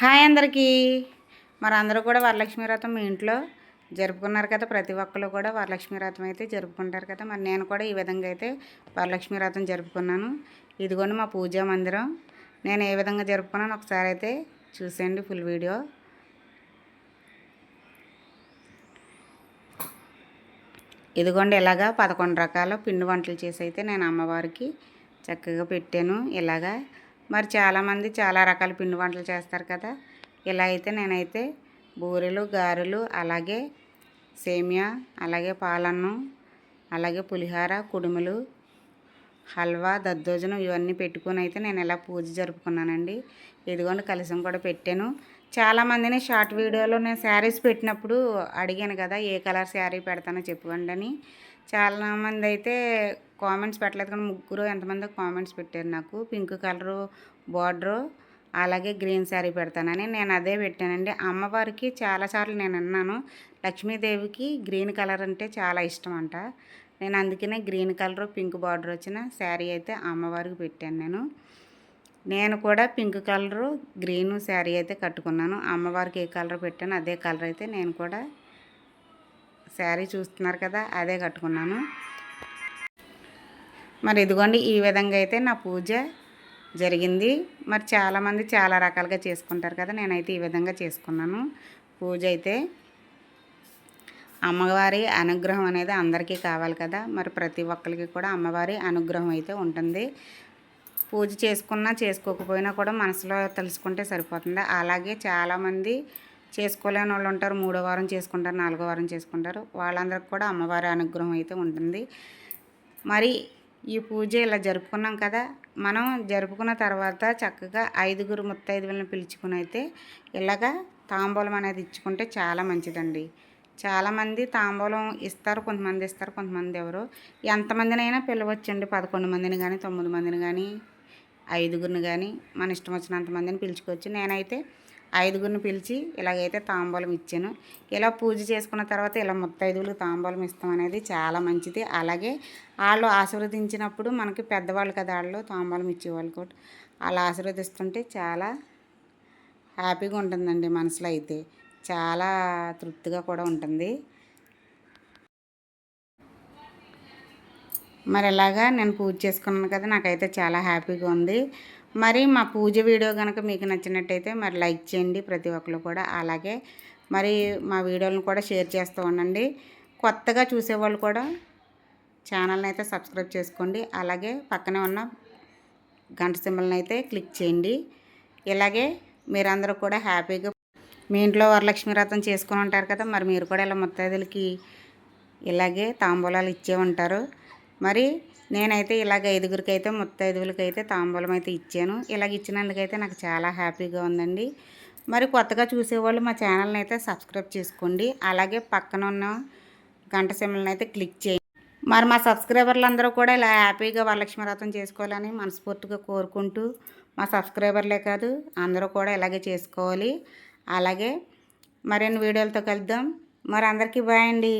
Hi అందరికీ. మరి అందరూ కూడా వరలక్ష్మి వ్రతం మీ ఇంట్లో జరుపుకున్నారు కదా ప్రతి ఒక్కరు కూడా వరలక్ష్మి వ్రతం అయితే జరుపుకుంటారు కదా మరి నేను కూడా ఈ విధంగా అయితే వరలక్ష్మి వ్రతం జరుపుకున్నాను. ఇదిగోండి మా పూజా మందిరం. నేను ఏ విధంగా జరుపుకున్నాను ఒకసారి అయితే చూసేయండి ఫుల్ వీడియో. ఇదిగోండి ఇలాగా పదకొండు రకాల పిండి వంటలు చేసి అయితే నేను అమ్మవారికి చక్కగా పెట్టాను. ఇలాగా మరి చాలామంది చాలా రకాల పిండి వంటలు చేస్తారు కదా. ఇలా అయితే నేనైతే బూరెలు గారెలు అలాగే సేమియా అలాగే పాలన్నం అలాగే పులిహార కుడుములు హల్వా దద్దోజనం ఇవన్నీ పెట్టుకొని అయితే నేను ఇలా పూజ జరుపుకున్నానండి. ఇదిగోండి కలసం కూడా పెట్టాను. చాలామందిని షార్ట్ వీడియోలో నేను శారీస్ పెట్టినప్పుడు అడిగాను కదా ఏ కలర్ శారీ పెడతానో చెప్పండి అని చాలామంది అయితే కామెంట్స్ పెట్టలేదు కానీ ముగ్గురు ఎంతమంది కామెంట్స్ పెట్టారు నాకు. పింక్ కలరు బార్డరు అలాగే గ్రీన్ శారీ పెడతానని నేను అదే పెట్టానండి. అమ్మవారికి చాలాసార్లు నేను అన్నాను లక్ష్మీదేవికి గ్రీన్ కలర్ అంటే చాలా ఇష్టం అంట. నేను అందుకనే గ్రీన్ కలర్ పింక్ బార్డర్ వచ్చిన శారీ అయితే అమ్మవారికి పెట్టాను నేను. నేను కూడా పింక్ కలరు గ్రీను శారీ అయితే కట్టుకున్నాను. అమ్మవారికి ఏ కలర్ పెట్టాను అదే కలర్ అయితే నేను కూడా శారీ చూస్తున్నారు కదా అదే కట్టుకున్నాను. మరి ఇదిగోండి ఈ విధంగా అయితే నా పూజ జరిగింది. మరి చాలామంది చాలా రకాలుగా చేసుకుంటారు కదా నేనైతే ఈ విధంగా చేసుకున్నాను పూజ అయితే. అమ్మవారి అనుగ్రహం అనేది అందరికీ కావాలి కదా మరి ప్రతి ఒక్కరికి కూడా అమ్మవారి అనుగ్రహం అయితే ఉంటుంది. పూజ చేసుకున్నా చేసుకోకపోయినా కూడా మనసులో తెలుసుకుంటే సరిపోతుంది. అలాగే చాలామంది చేసుకోలేని వాళ్ళు ఉంటారు మూడో వారం చేసుకుంటారు నాలుగో వారం చేసుకుంటారు. వాళ్ళందరికి కూడా అమ్మవారి అనుగ్రహం అయితే ఉంటుంది. మరి ఈ పూజ ఇలా జరుపుకున్నాం కదా మనం జరుపుకున్న తర్వాత చక్కగా ఐదుగురు ముత్తైదువులను పిలుచుకుని అయితే ఇలాగా తాంబూలం అనేది ఇచ్చుకుంటే చాలా మంచిదండి. చాలామంది తాంబూలం ఇస్తారు కొంతమంది ఇస్తారు కొంతమంది ఎవరు. ఎంతమందినైనా పిలవచ్చండి పదకొండు మందిని కానీ తొమ్మిది మందిని కానీ ఐదుగురిని కానీ మన ఇష్టం వచ్చినంత మందిని పిలుచుకోవచ్చు. నేనైతే ఐదుగురిని పిలిచి ఇలాగైతే తాంబూలం ఇచ్చాను. ఇలా పూజ చేసుకున్న తర్వాత ఇలా ముత్తైదువులు తాంబూలం ఇస్తాం అనేది చాలా మంచిది. అలాగే వాళ్ళు ఆశీర్వదించినప్పుడు మనకి పెద్దవాళ్ళు కదా వాళ్ళు తాంబూలం ఇచ్చేవాళ్ళు కూడా. అలా ఆశీర్వదిస్తుంటే చాలా హ్యాపీగా ఉంటుందండి మనసులో అయితే. చాలా తృప్తిగా కూడా ఉంటుంది. మరి ఇలాగా నేను పూజ చేసుకున్నాను కదా నాకైతే చాలా హ్యాపీగా ఉంది. మరి మా పూజ వీడియో కనుక మీకు నచ్చినట్టయితే మరి లైక్ చేయండి ప్రతి ఒక్కరు కూడా. అలాగే మరి మా వీడియోలను కూడా షేర్ చేస్తూ ఉండండి. కొత్తగా చూసేవాళ్ళు కూడా ఛానల్ని అయితే సబ్స్క్రైబ్ చేసుకోండి. అలాగే పక్కనే ఉన్న గంట సింబల్ని అయితే క్లిక్ చేయండి. ఇలాగే మీరందరూ కూడా హ్యాపీగా మీ ఇంట్లో వరలక్ష్మి వ్రతం చేసుకుని ఉంటారు కదా మరి మీరు కూడా ఇలా ముత్తైదులకి ఇలాగే తాంబూలాలు ఇచ్చే ఉంటారు. మరి నేనైతే ఇలాగ ఐదుగురికి అయితే ముత్తైదువులకి అయితే తాంబూలం అయితే ఇచ్చాను. ఇలాగ ఇచ్చినందుకైతే నాకు చాలా హ్యాపీగా ఉందండి. మరి కొత్తగా చూసేవాళ్ళు మా ఛానల్ని అయితే సబ్స్క్రైబ్ చేసుకోండి. అలాగే పక్కన ఉన్న గంట సిమ్మల్ని అయితే క్లిక్ చేయండి. మరి మా సబ్స్క్రైబర్లు అందరూ కూడా ఇలా హ్యాపీగా వరలక్ష్మి వ్రతం చేసుకోవాలని మనస్ఫూర్తిగా కోరుకుంటూ మా సబ్స్క్రైబర్లే కాదు అందరూ కూడా ఇలాగే చేసుకోవాలి. అలాగే మరిన్ని వీడియోలతో కలుద్దాం. మరి అందరికీ బాయ్ అండి.